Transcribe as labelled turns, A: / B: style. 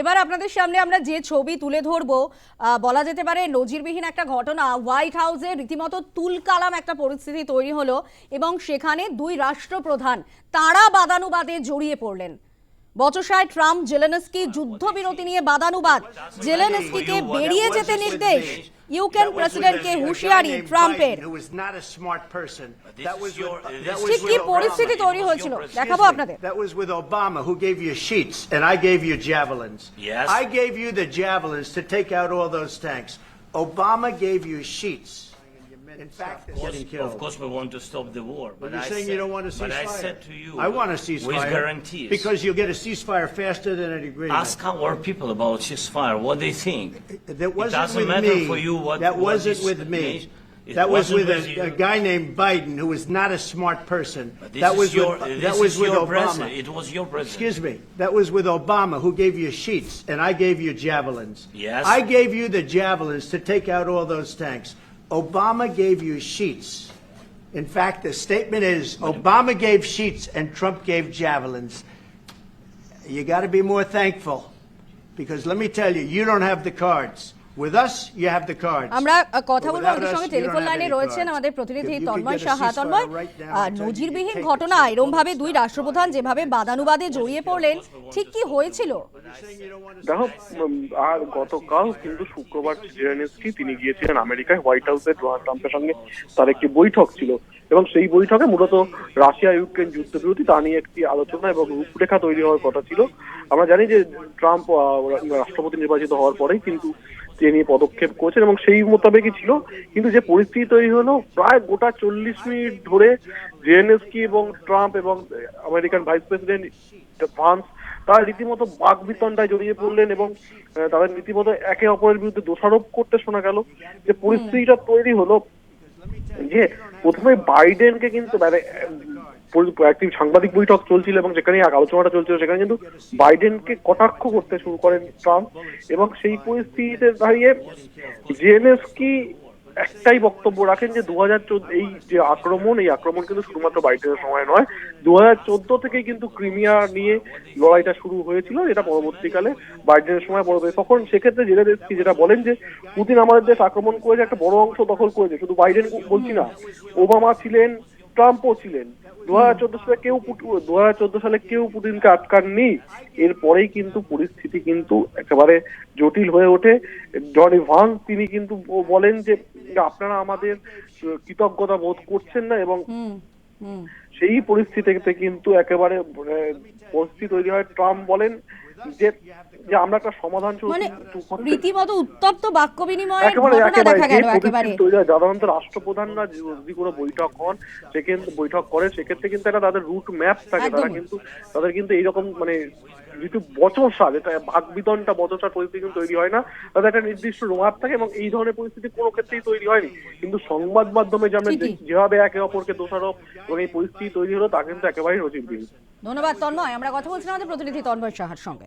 A: এবার আপনাদের সামনে আমরা যে ছবি তুলে ধরব বলা যেতে পারে নজিরবিহীন একটা ঘটনা হোয়াইট হাউসে রীতিমতো তুলকালাম একটা পরিস্থিতি তৈরি হলো এবং সেখানে দুই রাষ্ট্রপ্রধান তারা বাদানুবাদে জড়িয়ে পড়লেন। বচসায় ট্রাম্প জেলেনস্কি যুদ্ধবিরতি নিয়ে বাদানুবাদ জেলেনস্কিকে বেরিয়ে যেতে নির্দেশ ইউক্রেন প্রেসিডেন্টকে হুঁশিয়ারি ট্রাম্পের
B: not a smart person. That was with-
C: this
B: that
C: is
B: was
A: ঠিক কি
B: Obama.
A: পরিস্থিতি তৈরি হয়েছিল দেখাবো আপনাদের
B: That was with Obama, who gave you sheets, and I gave you javelins.
C: Yes.
B: I gave you the javelins to take out all those tanks. Obama gave you sheets. In fact, they're getting
C: Of course, we want to stop the war, but
B: You're
C: I
B: saying
C: said,
B: you don't want a
C: But I
B: ceasefire.
C: said to you,
B: I want a ceasefire.
C: with guarantees.
B: Because you'll get a ceasefire faster than an agreement.
C: ask our people about ceasefire, what they think.
B: That wasn't
C: doesn't
B: with
C: matter
B: me.
C: for you what
B: that
C: what
B: wasn't
C: this
B: with me.
C: nation- it
B: That was
C: wasn't
B: with a,
C: you.
B: a guy named Biden, who was not a smart person.
C: But this
B: that
C: is
B: was
C: your,
B: with,
C: this
B: that was
C: is
B: with
C: your
B: Obama.
C: president. It was your president.
B: Excuse me. That was with Obama, who gave you sheets, and I gave you javelins.
C: Yes.
B: I gave you the javelins to take out all those tanks. Obama gave you sheets. In fact, the statement is Obama gave sheets and Trump gave javelins. You got to be more thankful, because let me tell you, you don't have the cards. With us, you have the cards.
A: আমরা কথা
B: But
A: বলব আমাদের সঙ্গে telephone লাইনে রয়েছেন আমাদের প্রতিনিধি তন্ময় সাহা তন্ময় নজিরবিহীন ঘটনা. এরম ভাবে দুই রাষ্ট্রপ্রধান যেভাবে বাদানুবাদে জড়িয়ে পড়লেন ঠিক কি হয়েছিল
D: দেখো আর গতকাল কিন্তু শুক্রবার জেলেনস্কি তিনি গিয়েছিলেন আমেরিকায় হোয়াইট হাউসে ডোনাল্ড ট্রাম্পের সঙ্গে তার একটি বৈঠক ছিল এবং সেই বৈঠকে মূলত রাশিয়া ইউক্রেন যুদ্ধবিরতি তা নিয়ে একটি আলোচনা এবং রূপরেখা তৈরি হওয়ার কথা ছিল আমরা জানি যে ট্রাম্প রাষ্ট্রপতি নির্বাচিত হওয়ার পরেই কিন্তু তিনি পদক্ষেপ করেছেন এবং সেই মোতাবেকই ছিল। কিন্তু যে পরিস্থিতি তৈরি হলো, প্রায় গোটা চল্লিশ মিনিট ধরে জেএনএসকি এবং ট্রাম্প এবং আমেরিকান ভাইস প্রেসিডেন্ট ফ্রান্স তারা রীতিমতো বাক বিতণ্ডায় জড়িয়ে পড়লেন এবং তাদের রীতিমতো একে অপরের বিরুদ্ধে দোষারোপ করতে শোনা গেল। যে পরিস্থিতিটা তৈরি হলো যে প্রথমে বাইডেনকে কিন্তু মানে একটি সাংবাদিক বৈঠক চলছিল এবং যেখানে আলোচনাটা চলছিল, সেখানে কিন্তু বাইডেনকে কটাক্ষ করতে শুরু করেন ট্রাম্প এবং সেই পরিস্থিতিতে দাঁড়িয়ে জেএনএসকি একটাই বক্তব্য রাখেন যে দুহাজার চোদ্দ, এই যে আক্রমণ, এই আক্রমণ কিন্তু শুধুমাত্র বাইডেনের সময় নয় দু চোদ্দ থেকেই কিন্তু ক্রিমিয়া নিয়ে লড়াইটা শুরু হয়েছিল এটা পরবর্তীকালে বাইডেনের সময় বড় তখন সেক্ষেত্রে জেলেনস্কি যেটা বলেন যে, পুতিন আমাদের দেশ আক্রমণ করেছে, একটা বড় অংশ দখল করেছে। শুধু বাইডেন বলছি না, ওবামা ছিলেন ট্রাম্পও ছিলেন। দু হাজার চোদ্দ সালে কেউ দু হাজার চোদ্দ সালে কেউ পুতিনকে আটকাননি। এরপরেই কিন্তু পরিস্থিতি কিন্তু একেবারে জটিল হয়ে ওঠে। জনি ভান তিনি কিন্তু বলেন যে আপনারা আমাদের কৃতজ্ঞতা বোধ করছেন না এবং সেই পরিস্থিতিতে কিন্তু একেবারে পরিস্থিতি তৈরি হয়। ট্রাম্প বলেন যে যে আমরা একটা সমাধান
A: মানে রীতিমতো উত্তপ্ত বাক্য বিনিময়ের ঘটনা দেখা গেল একেবারে।
D: সাধারণত রাষ্ট্রপ্রধানরা যদি কোনো বৈঠক হন সেক্ষেত্রে বৈঠক করেন সেক্ষেত্রে কিন্তু একটা তাদের রুট ম্যাপ থাকে তারা কিন্তু তাদের কিন্তু এইরকম মানে ঋতু বচসা যেটা বাক বিতনটা বচসার পরিস্থিতি কিন্তু তৈরি হয় না তাদের একটা নির্দিষ্ট রোমার থাকে এবং এই ধরনের পরিস্থিতি কোনো ক্ষেত্রেই তৈরি হয়নি। কিন্তু সংবাদ মাধ্যমে যে আমরা যেভাবে একে অপরকে দোষারোপ এবং এই পরিস্থিতি তৈরি হলো তা কিন্তু একেবারেই নজিরবিহীন
A: ধন্যবাদ তন্ময়। আমরা কথা বলছিলাম আমাদের প্রতিনিধি তন্ময় সাহার সঙ্গে।